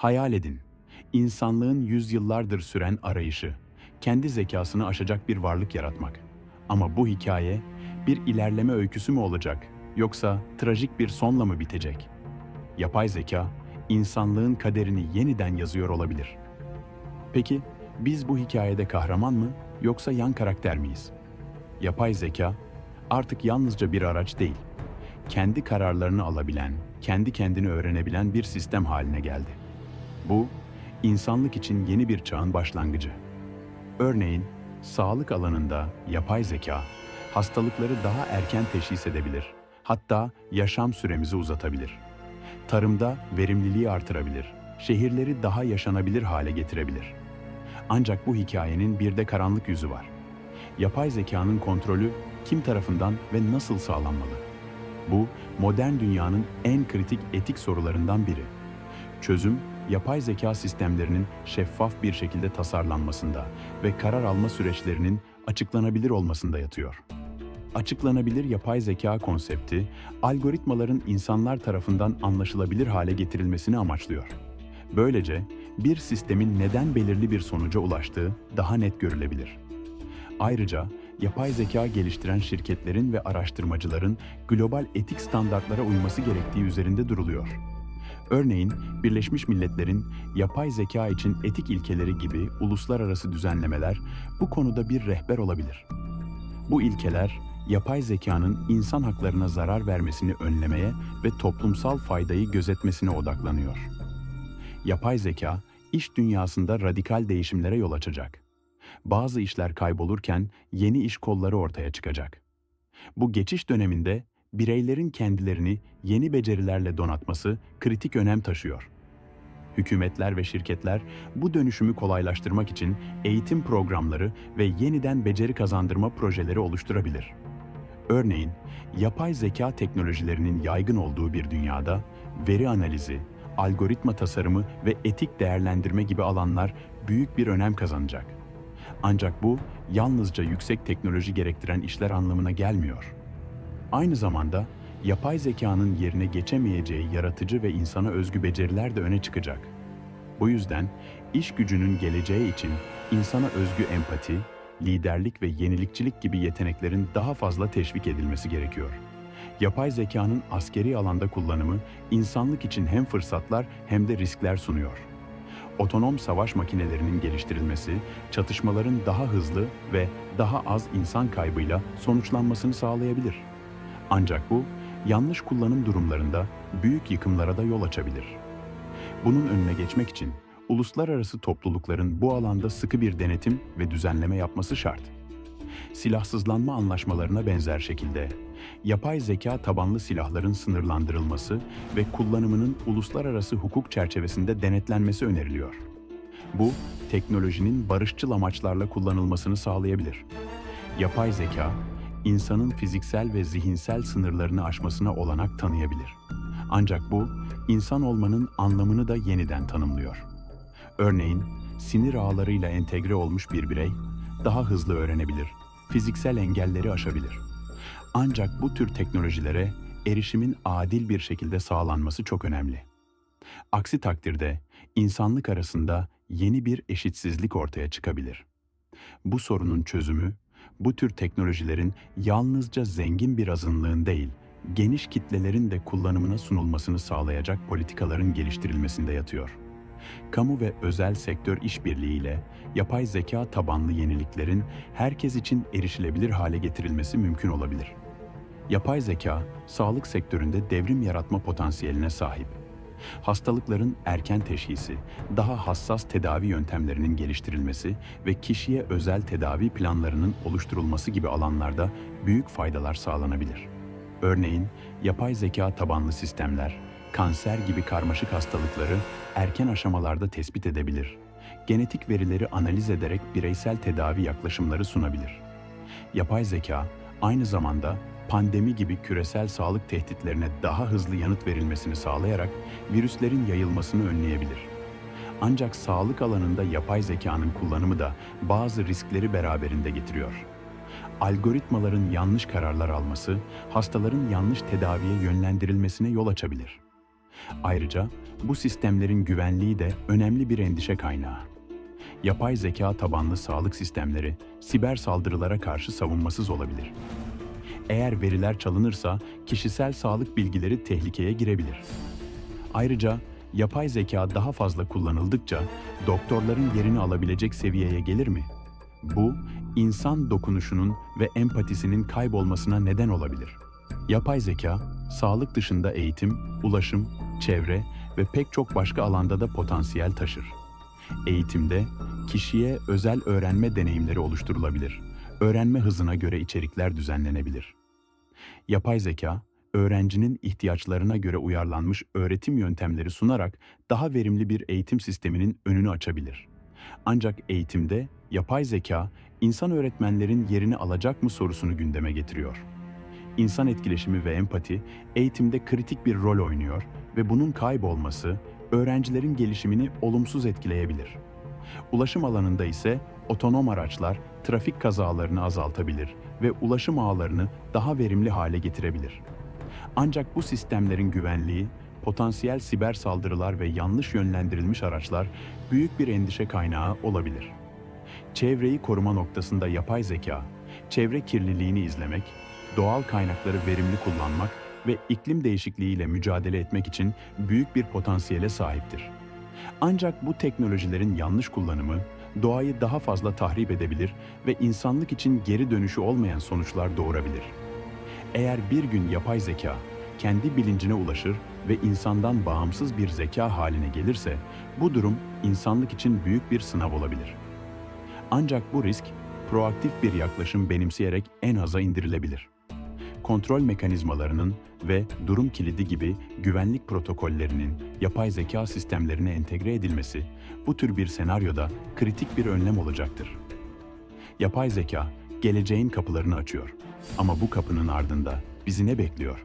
Hayal edin, insanlığın yüzyıllardır süren arayışı, kendi zekasını aşacak bir varlık yaratmak. Ama bu hikaye bir ilerleme öyküsü mü olacak yoksa trajik bir sonla mı bitecek? Yapay zeka, insanlığın kaderini yeniden yazıyor olabilir. Peki, biz bu hikayede kahraman mı yoksa yan karakter miyiz? Yapay zeka artık yalnızca bir araç değil, kendi kararlarını alabilen, kendi kendini öğrenebilen bir sistem haline geldi. Bu, insanlık için yeni bir çağın başlangıcı. Örneğin, sağlık alanında yapay zeka, hastalıkları daha erken teşhis edebilir, hatta yaşam süremizi uzatabilir. Tarımda verimliliği artırabilir, şehirleri daha yaşanabilir hale getirebilir. Ancak bu hikayenin bir de karanlık yüzü var. Yapay zekanın kontrolü kim tarafından ve nasıl sağlanmalı? Bu, modern dünyanın en kritik etik sorularından biri. Çözüm, yapay zeka sistemlerinin şeffaf bir şekilde tasarlanmasında ve karar alma süreçlerinin açıklanabilir olmasında yatıyor. Açıklanabilir yapay zeka konsepti, algoritmaların insanlar tarafından anlaşılabilir hale getirilmesini amaçlıyor. Böylece bir sistemin neden belirli bir sonuca ulaştığı daha net görülebilir. Ayrıca yapay zeka geliştiren şirketlerin ve araştırmacıların global etik standartlara uyması gerektiği üzerinde duruluyor. Örneğin Birleşmiş Milletler'in yapay zeka için etik ilkeleri gibi uluslararası düzenlemeler bu konuda bir rehber olabilir. Bu ilkeler yapay zekanın insan haklarına zarar vermesini önlemeye ve toplumsal faydayı gözetmesine odaklanıyor. Yapay zeka iş dünyasında radikal değişimlere yol açacak. Bazı işler kaybolurken yeni iş kolları ortaya çıkacak. Bu geçiş döneminde bireylerin kendilerini yeni becerilerle donatması kritik önem taşıyor. Hükümetler ve şirketler bu dönüşümü kolaylaştırmak için eğitim programları ve yeniden beceri kazandırma projeleri oluşturabilir. Örneğin, yapay zeka teknolojilerinin yaygın olduğu bir dünyada veri analizi, algoritma tasarımı ve etik değerlendirme gibi alanlar büyük bir önem kazanacak. Ancak bu yalnızca yüksek teknoloji gerektiren işler anlamına gelmiyor. Aynı zamanda yapay zekanın yerine geçemeyeceği yaratıcı ve insana özgü beceriler de öne çıkacak. Bu yüzden iş gücünün geleceği için insana özgü empati, liderlik ve yenilikçilik gibi yeteneklerin daha fazla teşvik edilmesi gerekiyor. Yapay zekanın askeri alanda kullanımı insanlık için hem fırsatlar hem de riskler sunuyor. Otonom savaş makinelerinin geliştirilmesi, çatışmaların daha hızlı ve daha az insan kaybıyla sonuçlanmasını sağlayabilir. Ancak bu, yanlış kullanım durumlarında büyük yıkımlara da yol açabilir. Bunun önüne geçmek için uluslararası toplulukların bu alanda sıkı bir denetim ve düzenleme yapması şart. Silahsızlanma anlaşmalarına benzer şekilde yapay zeka tabanlı silahların sınırlandırılması ve kullanımının uluslararası hukuk çerçevesinde denetlenmesi öneriliyor. Bu, teknolojinin barışçıl amaçlarla kullanılmasını sağlayabilir. Yapay zeka, insanın fiziksel ve zihinsel sınırlarını aşmasına olanak tanıyabilir. Ancak bu, insan olmanın anlamını da yeniden tanımlıyor. Örneğin, sinir ağlarıyla entegre olmuş bir birey daha hızlı öğrenebilir, fiziksel engelleri aşabilir. Ancak bu tür teknolojilere erişimin adil bir şekilde sağlanması çok önemli. Aksi takdirde insanlık arasında yeni bir eşitsizlik ortaya çıkabilir. Bu sorunun çözümü, bu tür teknolojilerin yalnızca zengin bir azınlığın değil, geniş kitlelerin de kullanımına sunulmasını sağlayacak politikaların geliştirilmesinde yatıyor. Kamu ve özel sektör işbirliğiyle yapay zeka tabanlı yeniliklerin herkes için erişilebilir hale getirilmesi mümkün olabilir. Yapay zeka, sağlık sektöründe devrim yaratma potansiyeline sahip. Hastalıkların erken teşhisi, daha hassas tedavi yöntemlerinin geliştirilmesi ve kişiye özel tedavi planlarının oluşturulması gibi alanlarda büyük faydalar sağlanabilir. Örneğin, yapay zeka tabanlı sistemler, kanser gibi karmaşık hastalıkları erken aşamalarda tespit edebilir. Genetik verileri analiz ederek bireysel tedavi yaklaşımları sunabilir. Yapay zeka aynı zamanda pandemi gibi küresel sağlık tehditlerine daha hızlı yanıt verilmesini sağlayarak virüslerin yayılmasını önleyebilir. Ancak sağlık alanında yapay zekanın kullanımı da bazı riskleri beraberinde getiriyor. Algoritmaların yanlış kararlar alması, hastaların yanlış tedaviye yönlendirilmesine yol açabilir. Ayrıca bu sistemlerin güvenliği de önemli bir endişe kaynağı. Yapay zeka tabanlı sağlık sistemleri siber saldırılara karşı savunmasız olabilir. Eğer veriler çalınırsa kişisel sağlık bilgileri tehlikeye girebilir. Ayrıca yapay zeka daha fazla kullanıldıkça doktorların yerini alabilecek seviyeye gelir mi? Bu, insan dokunuşunun ve empatisinin kaybolmasına neden olabilir. Yapay zeka, sağlık dışında eğitim, ulaşım, çevre ve pek çok başka alanda da potansiyel taşır. Eğitimde kişiye özel öğrenme deneyimleri oluşturulabilir. Öğrenme hızına göre içerikler düzenlenebilir. Yapay zeka, öğrencinin ihtiyaçlarına göre uyarlanmış öğretim yöntemleri sunarak daha verimli bir eğitim sisteminin önünü açabilir. Ancak eğitimde yapay zeka, insan öğretmenlerin yerini alacak mı sorusunu gündeme getiriyor. İnsan etkileşimi ve empati eğitimde kritik bir rol oynuyor ve bunun kaybolması öğrencilerin gelişimini olumsuz etkileyebilir. Ulaşım alanında ise otonom araçlar trafik kazalarını azaltabilir ve ulaşım ağlarını daha verimli hale getirebilir. Ancak bu sistemlerin güvenliği, potansiyel siber saldırılar ve yanlış yönlendirilmiş araçlar büyük bir endişe kaynağı olabilir. Çevreyi koruma noktasında yapay zeka, çevre kirliliğini izlemek, doğal kaynakları verimli kullanmak ve iklim değişikliğiyle mücadele etmek için büyük bir potansiyele sahiptir. Ancak bu teknolojilerin yanlış kullanımı doğayı daha fazla tahrip edebilir ve insanlık için geri dönüşü olmayan sonuçlar doğurabilir. Eğer bir gün yapay zeka kendi bilincine ulaşır ve insandan bağımsız bir zeka haline gelirse, bu durum insanlık için büyük bir sınav olabilir. Ancak bu risk, proaktif bir yaklaşım benimseyerek en aza indirilebilir. Kontrol mekanizmalarının ve durum kilidi gibi güvenlik protokollerinin yapay zeka sistemlerine entegre edilmesi bu tür bir senaryoda kritik bir önlem olacaktır. Yapay zeka geleceğin kapılarını açıyor. Ama bu kapının ardında bizi ne bekliyor?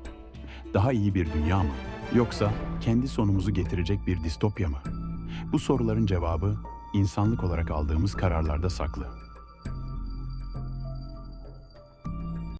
Daha iyi bir dünya mı? Yoksa kendi sonumuzu getirecek bir distopya mı? Bu soruların cevabı insanlık olarak aldığımız kararlarda saklı.